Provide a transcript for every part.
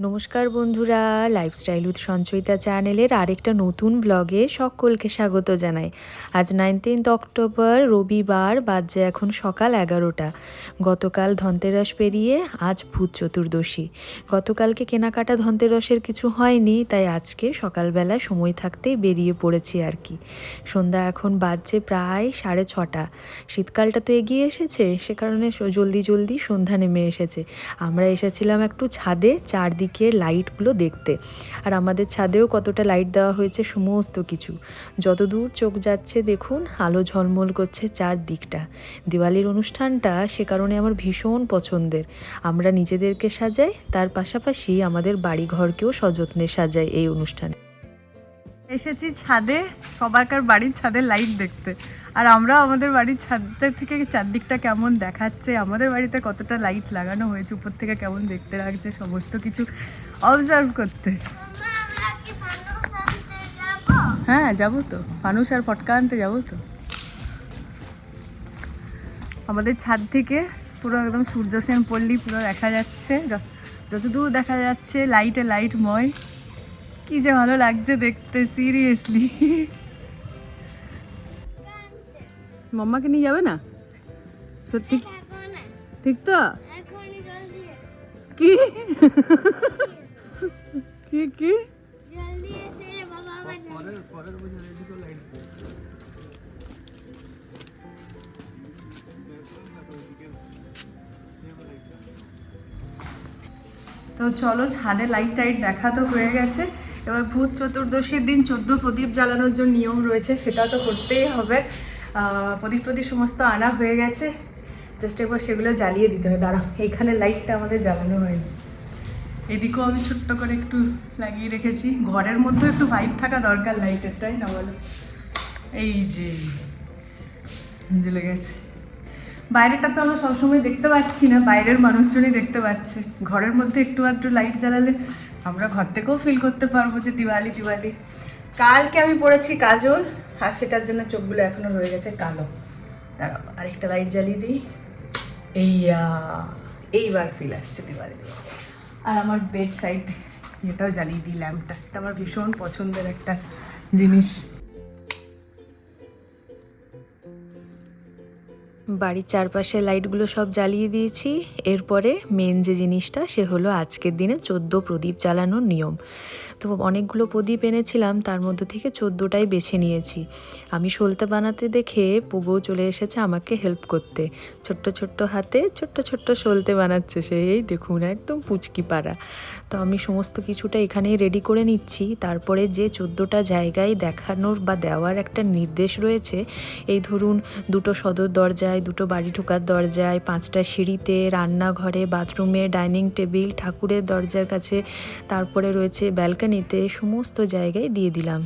নমস্কার বন্ধুরা lifestyle with Sanchayita চ্যানেলের আরেকটা নতুন ব্লগে সকলকে স্বাগত জানাই। আজ নাইনটিন্থ অক্টোবর রবিবার বাজে এখন সকাল এগারোটা। গতকাল ধনতেরাস পেরিয়ে আজ ভূত চতুর্দশী। গতকালকে কেনাকাটা ধনতেরাসের কিছু হয়নি, তাই আজকে সকালবেলা সময় থাকতেই বেরিয়ে পড়েছি আর কি। সন্ধ্যা এখন বাজছে প্রায় সাড়ে ছটা। শীতকালটা তো এগিয়ে এসেছে, সে কারণে জলদি জলদি সন্ধ্যা নেমে এসেছে। আমরা এসেছিলাম একটু ছাদে চারদিকের লাইটগুলো দেখতে। আর আমাদের ছাদেও কতটা লাইট দেওয়া হয়েছে সমস্ত কিছু। যত দূর চোখ যাচ্ছে দেখুন, আলো ঝলমল করছে চারদিকটা। দিওয়ালির অনুষ্ঠানটা সে কারণে আমার ভীষণ পছন্দের। আমরা নিজেদেরকে সাজাই, তার পাশাপাশি আমাদের বাড়িঘরকেও সযত্নে সাজাই এই অনুষ্ঠানে। এসেছি ছাদে, সবারকার বাড়ির ছাদের লাইট দেখতে। আর আমরা আমাদের বাড়ির ছাদের থেকে চারদিকটা কেমন দেখাচ্ছে, আমাদের বাড়িতে কতটা লাইট লাগানো হয়েছে, উপর থেকে কেমন দেখতে লাগছে, সমস্ত কিছু অবজার্ভ করতে। হ্যাঁ যাব তো। মানুষ আর ফটকা আনতে যাব তো। আমাদের ছাদ থেকে পুরো একদম সূর্যসেন পল্লী পুরো দেখা যাচ্ছে। যতদূর দেখা যাচ্ছে লাইটে লাইটময় কি যে ভালো লাগছে দেখতে সিরিয়াসলি মাম্মাকে নিয়ে যাবে না? সত্যি ঠিক? তো? কি? কি কি? তো চলো, ছাদে লাইট টাইট দেখা তো হয়ে গেছে। এবার ভূত চতুর্দশীর দিন চোদ্দ প্রদীপ জ্বালানোর যে নিয়ম রয়েছে, সেটা তো করতেই হবে। প্রদীপ প্রদীপ সমস্ত আনা হয়ে গেছে। জাস্ট একবার সেগুলো জ্বালিয়ে দিতে হবে। দাঁড়াও, এইখানে লাইটটা আমাদের জ্বালানো হয়নি। এদিকেও আমি ছোট্ট করে একটু লাগিয়ে রেখেছি। ঘরের মধ্যে একটু ভাইব থাকা দরকার লাইটের তাই না বলো? এই যে, জ্বলে গেছে। বাইরেটা তো আমরা সবসময় দেখতে পাচ্ছি না, বাইরের মানুষজনই দেখতে পাচ্ছে। ঘরের মধ্যে একটু আধটু লাইট জ্বালালে আমরা ঘর থেকেও ফিল করতে পারব যে দিওয়ালি দিওয়ালি। কালকে আমি পড়েছি কাজল, আর সেটার জন্য চোখগুলো এখনও রয়ে গেছে কালো। দাঁড়াও, আরেকটা লাইট জ্বালিয়ে দিই। এইয়া এইবার ফিল আসছে দিওয়ালি। দিওয়ালি আর আমার বেড সাইড এটাও জ্বালিয়ে দিই ল্যাম্পটা এটা আমার ভীষণ পছন্দের একটা জিনিস। বাড়ির চারপাশে লাইটগুলো সব জ্বালিয়ে দিয়েছি। এরপরে মেন যে জিনিসটা, সে হলো আজকের দিনে চোদ্দ প্রদীপ জ্বালানোর নিয়ম। তো অনেকগুলো প্রদীপ এনেছিলাম, তার মধ্যে থেকে চোদ্দোটাই বেছে নিয়েছি। আমি সলতে বানাতে দেখে পুবো চলে এসেছে আমাকে হেল্প করতে। ছোট্ট ছোট্ট হাতে ছোট্ট ছোট্ট সলতে বানাচ্ছে সে, এই দেখুন একদম পুচকি পাড়া। তো আমি সমস্ত কিছুটা এখানেই রেডি করে নিচ্ছি। তারপরে যে চোদ্দোটা জায়গায় দেখানোর বা দেওয়ার একটা নির্দেশ রয়েছে, এই ধরুন দুটো সদর দরজায়, দুটো বাড়ি ঢোকার দরজায়, পাঁচটা সিঁড়িতে, রান্নাঘরে, বাথরুমে, ডাইনিং টেবিল, ঠাকুরের দরজার কাছে, তারপরে রয়েছে ব্যালকানিতে সমস্ত জায়গায় দিয়ে দিলাম।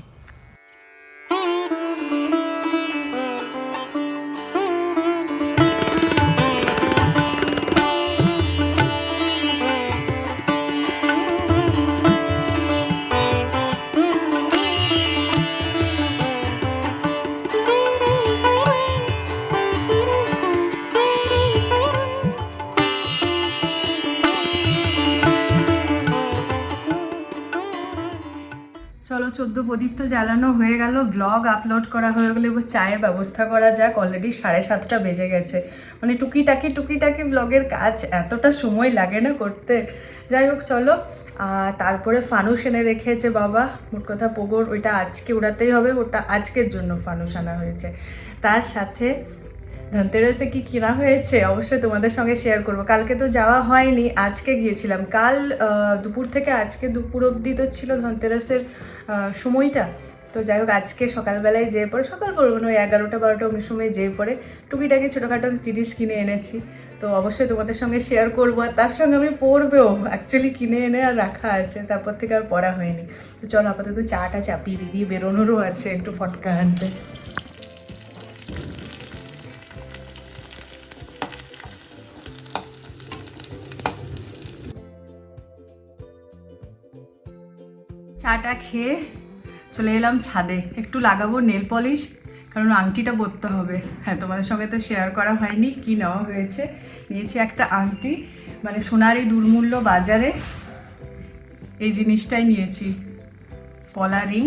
প্রদীপ্ত প্রদীপ জ্বালানো হয়ে গেল ব্লগ আপলোড করা হয়ে গেলে, এবার চায়ের ব্যবস্থা করা যাক অলরেডি সাড়ে সাতটা বেজে গেছে। মানে টুকিটাকি টুকিটাকি ব্লগের কাজ, এতটা সময় লাগে না করতে। যাই হোক, চলো তারপরে ফানুস এনে রেখেছে বাবা। মোট কথা পোগোর ওইটা আজকে উড়াতেই হবে, ওটা আজকের জন্য ফানুস আনা হয়েছে। তার সাথে ধনতেরাসে কি কেনা হয়েছে, অবশ্যই তোমাদের সঙ্গে শেয়ার করব। কালকে তো যাওয়া হয়নি, আজকে গিয়েছিলাম। কাল দুপুর থেকে আজকে দুপুর অবধি তো ছিল ধনতেরাসের সময়টা। তো যাই হোক, আজকে সকালবেলায় যেয়ে পড়ে, সকাল করব না ওই এগারোটা, বারোটা অমনি সময় যেয়ে পড়ে। টুকিটাকি ছোটোখাটো জিনিস কিনে এনেছি। তো অবশ্যই তোমাদের সঙ্গে শেয়ার করব। আর তার সঙ্গে আমি পরবেও অ্যাকচুয়ালি কিনে এনে আর রাখা আছে। তারপর থেকে আর পড়া হয়নি। তো চলো আপাতত চাটা চাপিয়ে দিদি বেরোনোরও আছে একটু ফটকা আনতে। চাটা খেয়ে চলে এলাম ছাদে। একটু লাগাবো নেল পলিশ, কারণ আংটিটা পরতে হবে। হ্যাঁ তোমাদের সঙ্গে তো শেয়ার করা হয়নি, কি নেওয়া হয়েছে? নিয়েছি একটা আংটি মানে সোনার এই দুর্মূল্য বাজারে এই জিনিসটাই নিয়েছি। পলা রিং।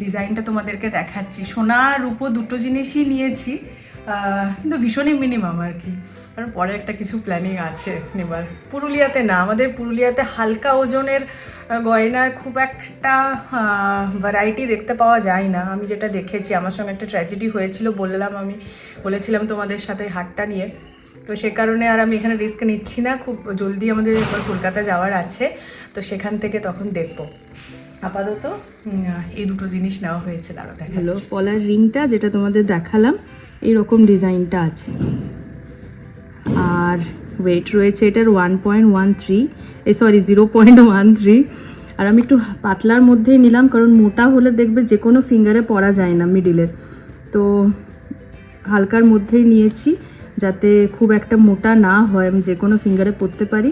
ডিজাইনটা তোমাদেরকে দেখাচ্ছি। সোনা আর রূপো দুটো জিনিসই নিয়েছি কিন্তু ভীষণই মিনিমাম আর কি। কারণ পরে একটা কিছু প্ল্যানিং আছে নেবার। পুরুলিয়াতে না, আমাদের পুরুলিয়াতে হালকা ওজনের গয়নার খুব একটা ভ্যারাইটি দেখতে পাওয়া যায় না। আমি যেটা দেখেছি, আমার সঙ্গে একটা ট্র্যাজেডি হয়েছিল বললাম আমি, বলেছিলাম তোমাদের সাথে হাটটা নিয়ে। তো সে কারণে আর আমি এখানে রিস্ক নিচ্ছি না, খুব জলদি আমাদের এবার কলকাতা যাওয়ার আছে। তো সেখান থেকে তখন দেখব। আপাতত এই দুটো জিনিস নেওয়া হয়েছে দাঁড়া দেখা হলো পলার রিংটা যেটা তোমাদের দেখালাম, এরকম ডিজাইনটা আছে। আর ওয়েট রয়েছে, এটার ওয়ান পয়েন্ট ওয়ান থ্রি এই sorry zero point one three আর আমি একটু পাতলার মধ্যেই নিলাম, কারণ মোটা হলে দেখবে যে কোনো ফিঙ্গারে পরা যায় না মিডিলের তো হালকার মধ্যেই নিয়েছি, যাতে খুব একটা মোটা না হয়, আমি যে কোনো ফিঙ্গারে পরতে পারি।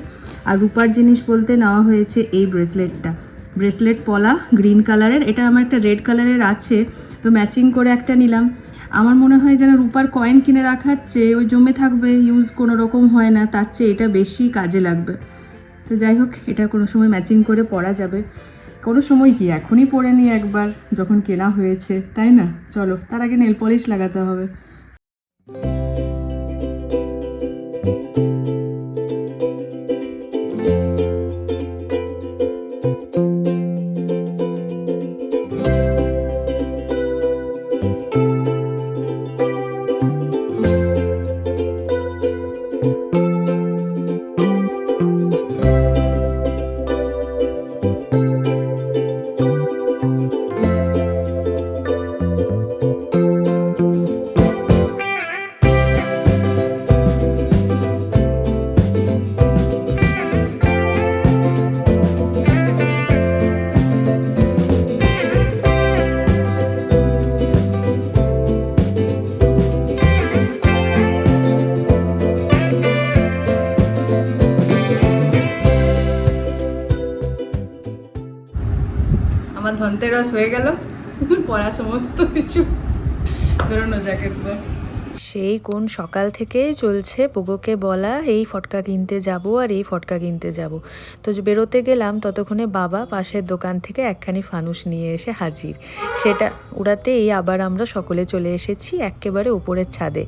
আর রূপার জিনিস বলতে নেওয়া হয়েছে এই ব্রেসলেটটা ব্রেসলেট পলা গ্রিন কালারের এটা আমার একটা রেড কালারের আছে, তো ম্যাচিং করে একটা নিলাম। আমার মনে হয় যেন রূপার কয়েন কিনে রাখার চেয়ে ওই জমে থাকবে ইউজ কোনো রকম হয় না, তার চেয়ে এটা বেশি কাজে লাগবে। তো যাই হোক, এটা কোনো সময় ম্যাচিং করে পরা যাবে। কোনো সময় কি এখনই পরে নিই একবার, যখন কেনা হয়েছে, তাই না? চলো, তার আগে নেল পলিশ লাগাতে হবে। আমার ধনতেরস হয়ে গেল। পড়া সমস্ত কিছু। বেরোনো জ্যাকেট একবার। সেই কোন সকাল থেকেই চলছে পোগোকে বলা, এই ফটকা কিনতে যাব আর এই ফটকা কিনতে যাব। তো বেরোতে গেলাম, ততক্ষণে বাবা পাশের দোকান থেকে একখানি ফানুস নিয়ে এসে হাজির। সেটা উড়াতেই আবার আমরা সকলে চলে এসেছি একেবারে উপরের ছাদে।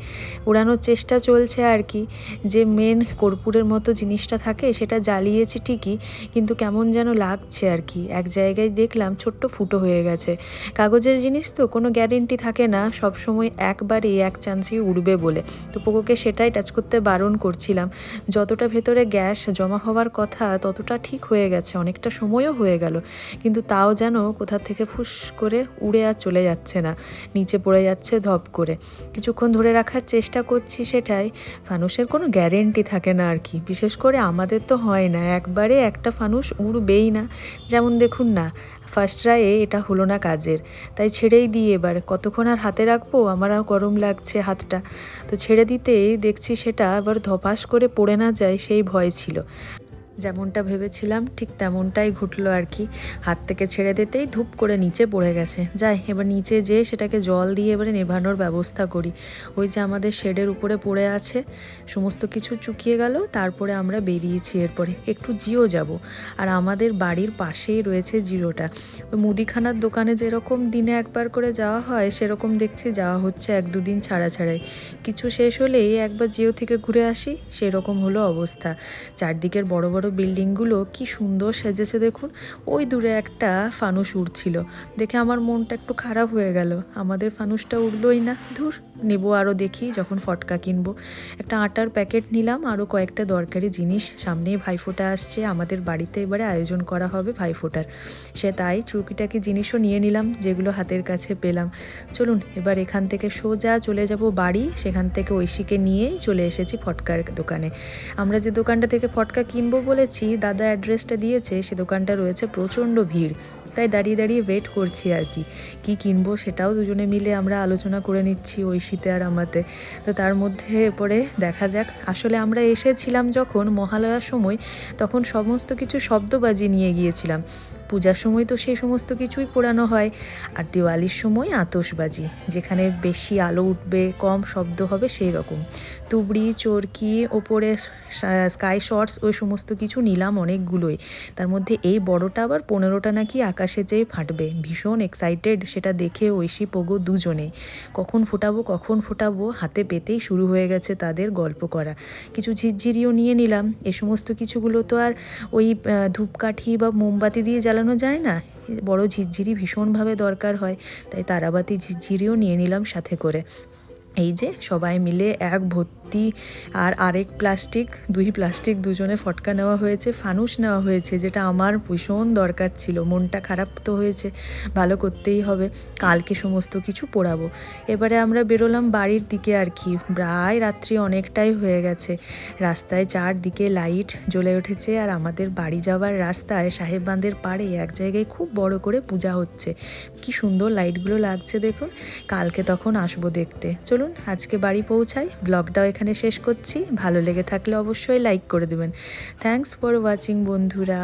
উড়ানোর চেষ্টা চলছে আর কি। যে মেন কর্পূরের মতো জিনিসটা থাকে, সেটা জ্বালিয়েছি ঠিকই, কিন্তু কেমন যেন লাগছে আর কি। এক জায়গায় দেখলাম ছোট্ট ফুটো হয়ে গেছে। কাগজের জিনিস তো, কোনো গ্যারেন্টি থাকে না। সব সময় একবারই এক চান্সেই উড়বে বলে। তো পোকোকে সেটাই টাচ করতে বারণ করছিলাম। যতটা ভেতরে গ্যাস জমা হওয়ার কথা, ততটা ঠিক হয়ে গেছে। অনেকটা সময়ও হয়ে গেল। কিন্তু তাও যেন কোথা থেকে ফুস করে উড়ে আর চলে যাচ্ছে না। নিচে পড়ে যাচ্ছে ধপ করে। কিছুক্ষণ ধরে রাখার চেষ্টা করছি সেটাই। ফানুসের কোনো গ্যারেন্টি থাকে না আর কি। বিশেষ করে আমাদের তো হয় না। একবারে একটা ফানুস উড়বেই না। যেমন দেখুন না ফার্স্ট ট্রায়ে এটা হলো না কাজের। তাই ছেড়েই দিই এবার। কতক্ষণ আর হাতে রাখব? আমার আর গরম লাগছে হাতটা। তো ছেড়ে দিতেই দেখছি সেটা আবার ধপাস করে পড়ে না যায়, সেই ভয় ছিল। যেমনটা ভেবেছিলাম, ঠিক তেমনটাই ঘটলো আর কি। হাত থেকে ছেড়ে দিতেই ধূপ করে নিচে পড়ে গেছে। যাই, এবার নিচে যেয়ে সেটাকে জল দিয়ে এবারে নেভানোর ব্যবস্থা করি। ওই যে আমাদের শেডের উপরে পড়ে আছে, সমস্ত কিছু চুকিয়ে গেল, তারপরে আমরা বেরিয়েছি এরপরে। একটু জিও যাব। আর আমাদের বাড়ির পাশেই রয়েছে জিরোটা। ওই মুদিখানার দোকানে যেরকম দিনে একবার করে যাওয়া হয়, সেরকম দেখছি যাওয়া হচ্ছে এক দুদিন ছাড়া ছাড়াই। কিছু শেষ হলেই একবার জিও থেকে ঘুরে আসি, সেরকম হলো অবস্থা। চারদিকের বড় বড় বড় বিল্ডিংগুলো কি সুন্দর সেজেছে দেখুন। ওই দূরে একটা ফানুস উড়ছিল। দেখে আমার মনটা একটু খারাপ হয়ে গেল। আমাদের ফানুসটা উড়লোই না। ধুর, নেব আরও দেখি যখন ফটকা কিনবো। একটা আটার প্যাকেট নিলাম আরও কয়েকটা দরকারি জিনিস। সামনেই ভাইফোঁটা আসছে, আমাদের বাড়িতে এবারে আয়োজন করা হবে ভাইফোঁটার। সে তাই টুকিটাকি জিনিসও নিয়ে নিলাম, যেগুলো হাতের কাছে পেলাম। চলুন, এবার এখান থেকে সোজা চলে যাব বাড়ি। সেখান থেকে ঐশীকে নিয়েই চলে এসেছি ফটকার দোকানে। আমরা যে দোকানটা থেকে ফটকা কিনবো বলেছি দাদা অ্যাড্রেসটা দিয়েছে, সে দোকানটা রয়েছে, প্রচণ্ড ভিড়। তাই দাঁড়িয়ে দাঁড়িয়ে ওয়েট করছি আর কি। কী কিনবো সেটাও দুজনে মিলে আমরা আলোচনা করে নিচ্ছি ওই শীতে আর আমাতে। তো তার মধ্যে পরে দেখা যাক। আসলে আমরা এসেছিলাম যখন মহালয়ার সময়, তখন সমস্ত কিছু শব্দবাজি নিয়ে গিয়েছিলাম। পূজার সময় তো সেই সমস্ত কিছুই পোড়ানো হয়। আর দিওয়ালির সময় আতশবাজি, যেখানে বেশি আলো উঠবে, কম শব্দ হবে সেই রকম তুবড়ি, চরকি, ওপরে স্কাই শর্টস, ওই সমস্ত কিছু নিলাম অনেকগুলোই। তার মধ্যে এই বড়টা আবার পনেরোটা নাকি আকাশে যেয়ে ফাটবে। ভীষণ এক্সাইটেড সেটা দেখে ঐশী, পোগো দুজনে। কখন ফোটাবো কখন ফোটাবো, হাতে পেতেই শুরু হয়ে গেছে তাদের গল্প করা। কিছু ঝিরঝিরিও নিয়ে নিলাম। এ সমস্ত কিছুগুলো তো আর ওই ধূপকাঠি বা মোমবাতি দিয়ে জ্বালানো যায় না? বড় ঝিরঝিরি ভীষণভাবে দরকার হয়। তাই তারাবাতি ঝিরঝিরিও নিয়ে নিলাম সাথে করে। এই যে সবাই মিলে এক ভর্তি আর আরেক প্লাস্টিক, দুই প্লাস্টিক, দুজনে ফটকা নেওয়া হয়েছে, ফানুস নেওয়া হয়েছে, যেটা আমার ভীষণ দরকার ছিল। মনটা খারাপ তো হয়েছে, ভালো করতেই হবে, কালকে সমস্ত কিছু পোড়াবো। এবারে আমরা বেরোলাম বাড়ির দিকে আর কি, প্রায় রাত্রি অনেকটাই হয়ে গেছে। রাস্তায় চারদিকে লাইট জ্বলে উঠেছে আর আমাদের বাড়ি যাওয়ার রাস্তায় সাহেব বাঁধের পাড়ে এক জায়গায় খুব বড় করে পূজা হচ্ছে। কি সুন্দর লাইটগুলো লাগছে দেখুন, কালকে তখন আসব দেখতে। চলুন, আজকে বাড়ি পৌঁছাই। ব্লগটাও এখানে শেষ করছি। ভালো লেগে থাকলে অবশ্যই লাইক করে দেবেন। থ্যাংকস ফর ওয়াচিং বন্ধুরা।